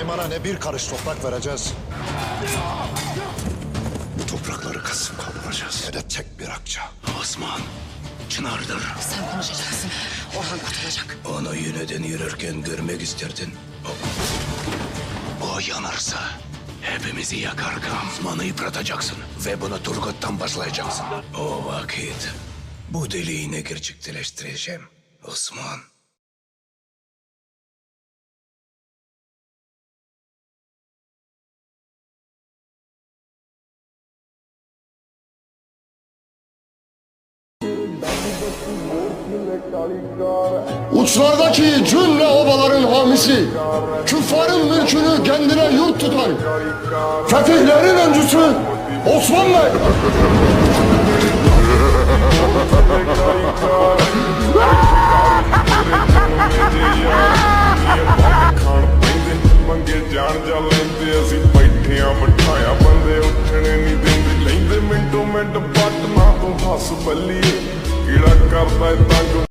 Nayman'a ne bir karış toprak vereceğiz Bu toprakları kasıp kavuracağız. ne de tek bir akça. Osman, Çınar'dır. Sen konuşacaksın. Orhan kurtulacak. Onu yöneden yürürken görmek isterdin. O, o yanarsa hepimizi yakar kan. Osman'ı yıpratacaksın ve bunu Turgut'tan başlayacaksın. O vakit bu deliğini gerçekleştireceğim. Osman. Uçlardaki cümle obaların hamisi, küffarın mülkünü kendine yurt tutan, fetihlerin öncüsü Osman Bey. ਖਾਣ ਪੈਂਦੇ ਮੰਗੇ ਜਾਣ ਜਾ ਲੈਂਦੇ ਅਸੀਂ ਬੈਠਿਆਂ ਬਿਠਾਇਆ ਬੰਦੇ ਉੱਠਣੇ ਨਹੀਂ ਦਿੰਦੇ ਲੈਂਦੇ ਮਿੰਟੋ minute paso pa liit Kailangan ka ba'y bagong